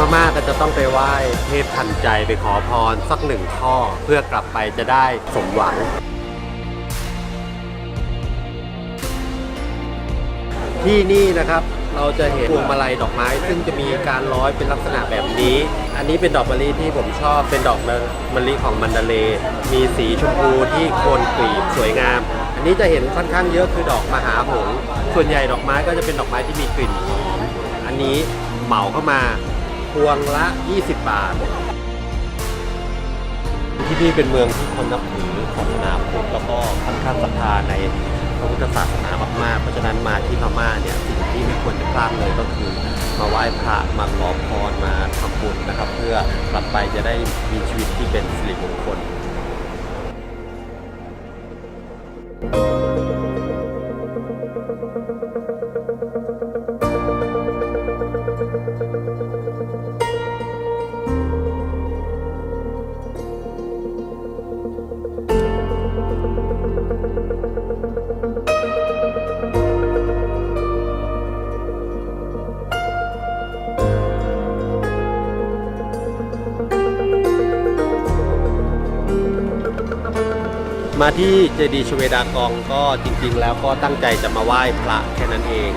พม่าก็จะต้องไปไหว้เทพทันใจไปขอพรสักหนึ่งข้อ เพื่อกลับไปจะได้สมหวังที่นี่นะครับเราจะเห็นพวงมาลัยดอกไม้ ซึ่งจะมีการร้อยเป็นลักษณะแบบนี้ อันนี้เป็นดอกมะลิที่ผมชอบเป็นดอกมะลิของมันดาเล มีสีชมพูที่โคนกลีบสวยงาม อันนี้จะเห็นค่อนข้างเยอะคือดอกมหาหงส์ส่วนใหญ่ดอกไม้ก็จะเป็นดอกไม้ที่มีกลิ่นหอมอันนี้เหมาเข้ามา พวงละ 20 บาท ที่นี่เป็นเมืองที่คนนับถือศาสนาพุทธแล้วก็ค่อนข้างศรัทธาในพระพุทธศาสนามากๆ เพราะฉะนั้นมาที่พม่าเนี่ยสิ่งที่ไม่ควรจะพลาดเลยก็คือมาไหว้พระมาขอพรมาทำบุญนะครับ เพื่อกลับไปจะได้มีชีวิตที่เป็นสิริมงคล มาที่เจดีย์ชเวดากองก็จริง ๆ แล้วก็ตั้งใจจะมาไหว้พระแค่นั้นเอง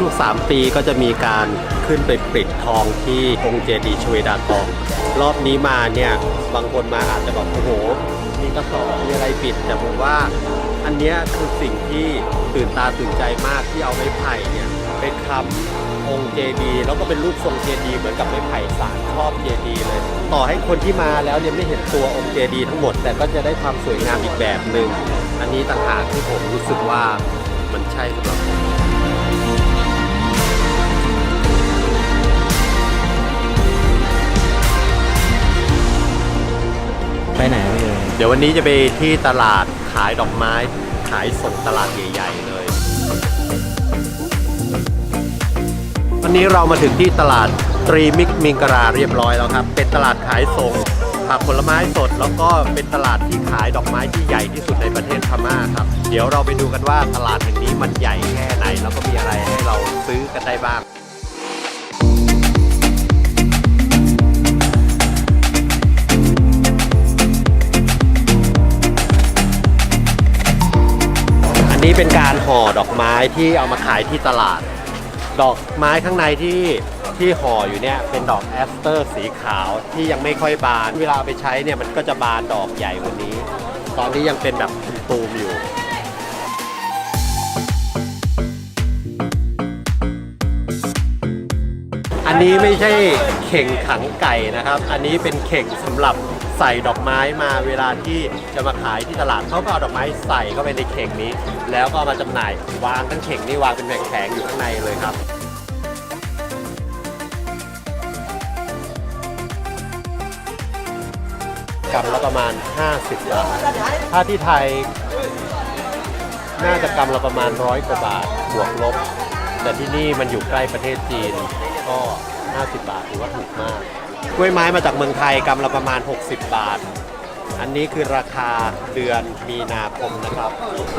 ทุกๆ 3 ปีก็จะมีการขึ้นไปปิดทองที่องค์เจดีย์ชเวดากอง รอบนี้มาเนี่ยบางคนมาอาจจะแบบโอ้โห มีกระสอบมีอะไรปิด แต่ผมว่าอันเนี้ยคือสิ่งที่ตื่นตาตื่นใจมากที่เอาไม้ไผ่เนี่ยไปค้ำองค์เจดีย์แล้วก็เป็นรูปทรงเจดีย์เหมือนกับไม้ไผ่สารครอบเจดีย์ ต่อให้คนที่มาแล้วเนี่ยไม่เห็นตัวองค์เจดีย์ทั้งหมด แต่ก็จะได้ความสวยงามอีกแบบหนึ่งอันนี้ต่างหากที่ผมรู้สึกว่ามันใช่สำหรับผมไปไหนไปเลยเดี๋ยววันนี้จะไปที่ตลาดขายดอกไม้ ขายส่งตลาดใหญ่ๆเลย วันนี้เรามาถึงที่ตลาดตรีมิกมิงกราเรียบร้อยแล้วครับ เป็นตลาด ขายส่งผักผลไม้สด แล้วก็เป็นตลาดที่ขายดอกไม้ที่ใหญ่ที่สุดในประเทศพม่าครับ เดี๋ยวเราไปดูกันว่าตลาดแห่งนี้มันใหญ่แค่ไหน แล้วก็มีอะไรให้เราซื้อกันได้บ้างอันนี้เป็นการห่อดอกไม้ที่เอามาขายที่ตลาด ดอกไม้ข้างในที่ที่ห่ออยู่เนี่ยเป็นดอกแอสเตอร์สีขาวที่ยังไม่ค่อยบาน เวลาไปใช้เนี่ยมันก็จะบานดอกใหญ่กว่านี้ ตอนนี้ยังเป็นแบบตูมๆอยู่ อันนี้ไม่ใช่เข่งขังไก่นะครับ อันนี้เป็นเข่งสำหรับใส่ดอกไม้มาเวลาที่จะมาขายที่ตลาดเขาก็เอาดอกไม้ใส่เข้าไปในเข่งนี้ แล้วก็มาจำหน่ายวางทั้งเข่งนี่วางเป็นแผงๆอยู่ข้างในเลยครับกรัมละประมาณ 50 บาท ถ้าที่ไทย น่าจะกรัมละประมาณร้อยกว่าบาท บวกลบ แต่ที่นี่มันอยู่ใกล้ประเทศจีนก็ 50 บาทถือว่าถูกมาก กล้วยไม้มาจากเมืองไทยกรัมละประมาณ 60 บาท อันนี้คือราคาเดือนมีนาคมนะครับ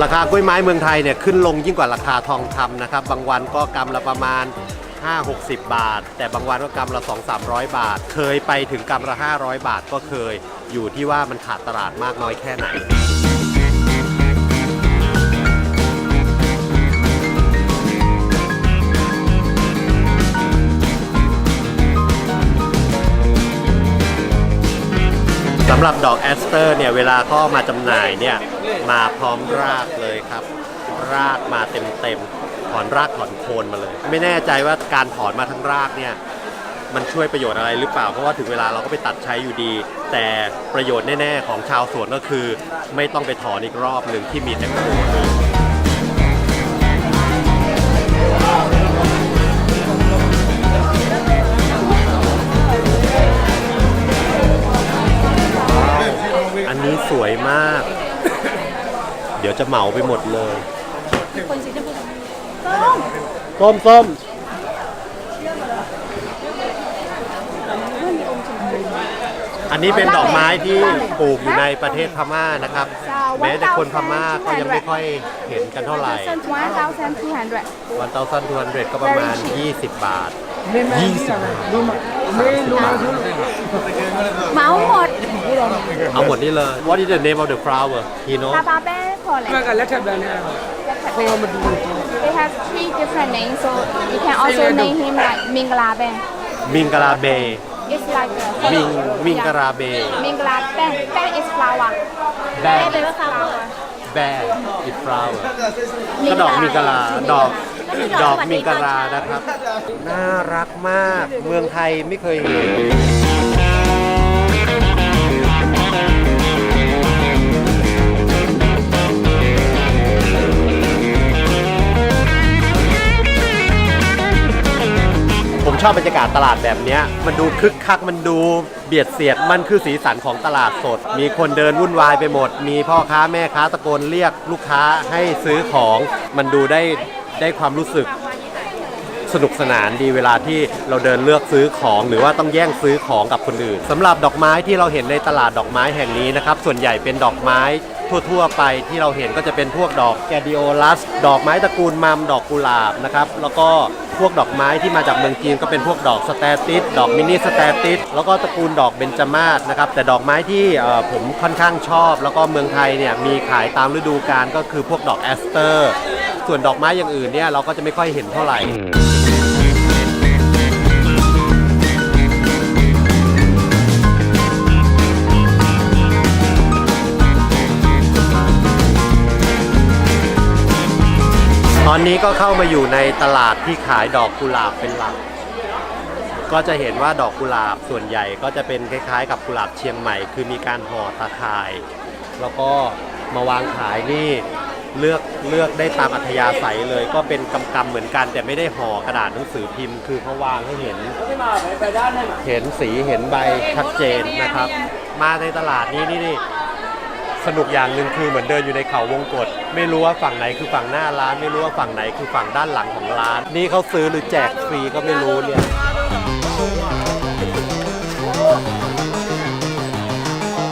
ราคากล้วยไม้เมืองไทยเนี่ยขึ้นลงยิ่งกว่าราคาทองคำนะครับ บางวันก็กรัมละประมาณ 5-60 บาท แต่บางวันก็กรัมละ 2-300 บาท เคยไปถึงกรัมละ 500 บาทก็เคย อยู่ที่ว่ามันขาดตลาดมากน้อยแค่ไหน สำหรับดอกแอสเตอร์เนี่ยเวลาเขาเอามาจำหน่ายเนี่ยมาพร้อมรากเลยครับ รากมาเต็มๆถอนรากถอนโคนมาเลย ไม่แน่ใจว่าการถอนมาทั้งรากเนี่ยมันช่วยประโยชน์อะไรหรือเปล่า เพราะว่าถึงเวลาเราก็ไปตัดใช้อยู่ดี แต่ประโยชน์แน่ ๆ ของชาวสวนก็คือ ไม่ต้องไปถอนอีกรอบหนึ่งที่มีแต่โคน นนี้สวยมาก เดี๋ยวจะเหมาไปหมดเลยส้มส้มอันนี้เป็นดอกไม้ที่ปลูกอยู่ในประเทศพม่านะครับ แม้แต่คนพม่าก็ยังไม่ค่อยเห็นกันเท่าไหร่1,200วันเตาซันทวนเรดก็ประมาณ 20 บาทยี่สิบ เหมาหมด เอาหมดนี่เลย What is the name of the flower you know ตาบาเบ้พอเลย They have three different names so you can also name him like Minglabe มิงกะลาเบ It's like a มิงมิงกะลาเบ Minglabe Be is flower แบ Be เป็น flower แบ is flower ก็ดอกมิงกะลาดอกดอกมิงกะลานะครับ น่ารักมาก เมืองไทยไม่เคยเห็น ชอบบรรยากาศตลาดแบบเนี้ยมันดูคึกคักมันดูเบียดเสียดมันคือสีสันของตลาดสด มีคนเดินวุ่นวายไปหมด มีพ่อค้าแม่ค้าตะโกนเรียกลูกค้าให้ซื้อของมันดูได้ได้ความรู้สึกสนุกสนานดีเวลาที่เราเดินเลือกซื้อของหรือว่าต้องแย่งซื้อของกับคนอื่นสำหรับดอกไม้ที่เราเห็นในตลาดดอกไม้แห่งนี้นะครับส่วนใหญ่เป็นดอกไม้ ทั่วๆไปที่เราเห็นก็จะเป็นพวกดอกแกดิโอลัส ดอกไม้ตระกูลมัม ดอกกุหลาบนะครับแล้วก็พวกดอกไม้ที่มาจากเมืองจีนก็เป็นพวกดอกสแตติสดอกมินิสแตติสแล้วก็ตระกูลดอกเบญจมาศนะครับแต่ดอกไม้ที่ผมค่อนข้างชอบ แล้วก็เมืองไทยเนี่ยมีขายตามฤดูกาลก็คือพวกดอกแอสเตอร์ ส่วนดอกไม้อย่างอื่นเนี่ยเราก็จะไม่ค่อยเห็นเท่าไหร่ อนนี้ก็เข้ามาอยู่ในตลาดที่ขายดอกกุหลาบเป็นหลัก ก็จะเห็นว่าดอกกุหลาบส่วนใหญ่ก็จะเป็นคล้ายๆ กับกุหลาบเชียงใหม่ คือมีการห่อตาข่าย แล้วก็มาวางขายนี่เลือกเลือกได้ตามอัธยาศัยเลยก็เป็นกำกำเหมือนกัน แต่ไม่ได้ห่อกระดาษหนังสือพิมพ์ คือเขาวางให้เห็น เห็นสีเห็นใบชัดเจนนะครับ มาในตลาดนี้นี่นี่ สนุกอย่างหนึ่งคือเหมือนเดินอยู่ในเขาวงกตไม่รู้ว่าฝั่งไหนคือฝั่งหน้าร้าน ไม่รู้ว่าฝั่งไหนคือฝั่งด้านหลังของร้าน นี่เขาซื้อหรือแจกฟรีก็ไม่รู้เนี่ย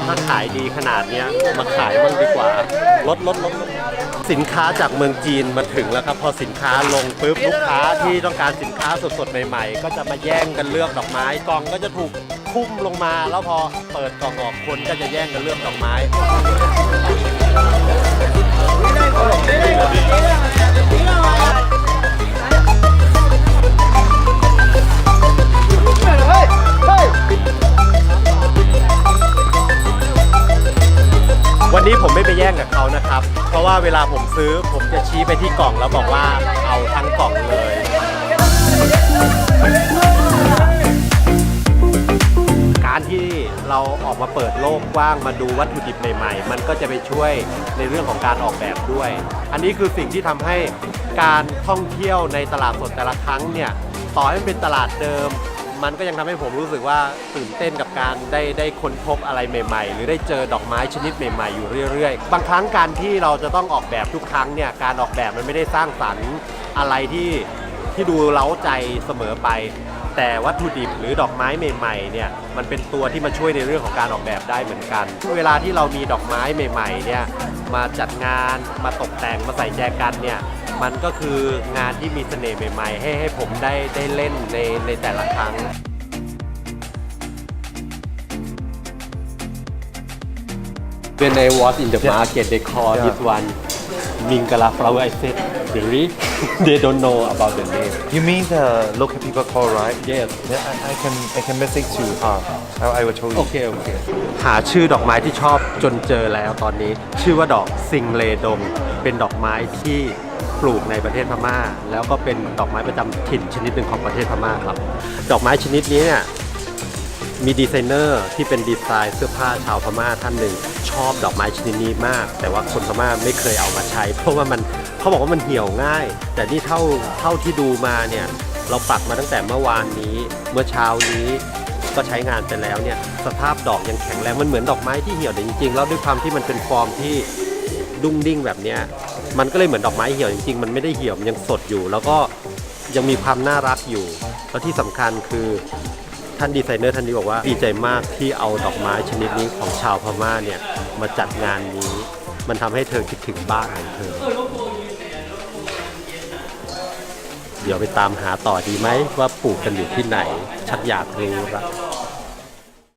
ถ้าขายดีขนาดเนี้ยมาขายบ้างดีกว่าลดลดลดลด สินค้าจากเมืองจีนมาถึงแล้วครับ พอสินค้าลงปุ๊บลูกค้าที่ต้องการสินค้าสดๆใหม่ๆ ก็จะมาแย่งกันเลือกดอกไม้กล่องก็จะถูกคุ้มลงมา แล้วพอเปิดกล่องออกคนก็จะแย่งกันเลือกดอกไม้วัน นี้ผมไม่ไปแย่งกับเขานะครับ เพราะว่าเวลาผมซื้อผมจะชี้ไปที่กล่องแล้วบอกว่าเอาทั้งกล่องเลย การที่เราออกมาเปิดโลกกว้างมาดูวัตถุดิบใหม่ๆ มันก็จะไปช่วยในเรื่องของการออกแบบด้วย อันนี้คือสิ่งที่ทำให้การท่องเที่ยวในตลาดสดแต่ละครั้งเนี่ย ต่อให้มันเป็นตลาดเดิม มันก็ยังทำให้ผมรู้สึกว่าตื่นเต้นกับการได้ได้ค้นพบอะไรใหม่ ๆ หรือได้เจอดอกไม้ชนิดใหม่ ๆ อยู่เรื่อยๆ บางครั้งการที่เราจะต้องออกแบบทุกครั้งเนี่ยการออกแบบมันไม่ได้สร้างสรรค์อะไรที่ที่ดูเล้าใจเสมอไป แต่วัตถุดิบหรือดอกไม้ใหม่ๆเนี่ยมันเป็นตัวที่มาช่วยในเรื่องของการออกแบบได้เหมือนกัน เวลาที่เรามีดอกไม้ใหม่ๆเนี่ยมาจัดงานมาตกแต่งมาใส่แจกันเนี่ยมันก็คืองานที่มีเสน่ห์ใหม่ๆ ให้ให้ผมได้ได้เล่นในในแต่ละครั้ง When I was in the market, they call this one Mingala flower. I said, really? They don't know about the name. You mean the local people call right? Yes. Yeah, I, I can I can message to uh, I, I will tell you. โอเคโอเคหาชื่อดอกไม้ที่ชอบจนเจอแล้วตอนนี้ ชื่อว่าดอกซิงเลดง เป็นดอกไม้ที่ปลูกในประเทศพม่า แล้วก็เป็นดอกไม้ประจำถิ่นชนิดหนึ่งของประเทศพม่าครับ ดอกไม้ชนิดนี้เนี่ยมีดีไซเนอร์ที่เป็นดีไซน์เสื้อผ้าชาวพม่าท่านหนึ่ง ชอบดอกไม้ชนิดนี้มาก แต่ว่าคนพม่าไม่เคยเอามาใช้ เพราะว่ามัน เขาบอกว่ามันเหี่ยวง่าย แต่นี่เท่าเท่าที่ดูมาเนี่ยเราปักมาตั้งแต่เมื่อวานนี้ เมื่อเช้านี้ก็ใช้งานไปแล้วเนี่ยสภาพดอกยังแข็งแรงมันเหมือนดอกไม้ที่เหี่ยวแต่จริงๆแล้วด้วยความที่มันเป็นฟอร์มที่ดุ้งดิ้งแบบเนี้ยมันก็เลยเหมือนดอกไม้เหี่ยวจริงๆ มันไม่ได้เหี่ยวมันยังสดอยู่ แล้วก็ยังมีความน่ารักอยู่แล้วที่สำคัญคือท่านดีไซเนอร์ท่านนี้บอกว่าดีใจมากที่เอาดอกไม้ชนิดนี้ของชาวพม่าเนี่ยมาจัดงานนี้ มันทำให้เธอคิดถึงบ้านของเธอ เดี๋ยวไปตามหาต่อดีไหมว่าปลูกกันอยู่ที่ไหน ชักอยากรู้ละ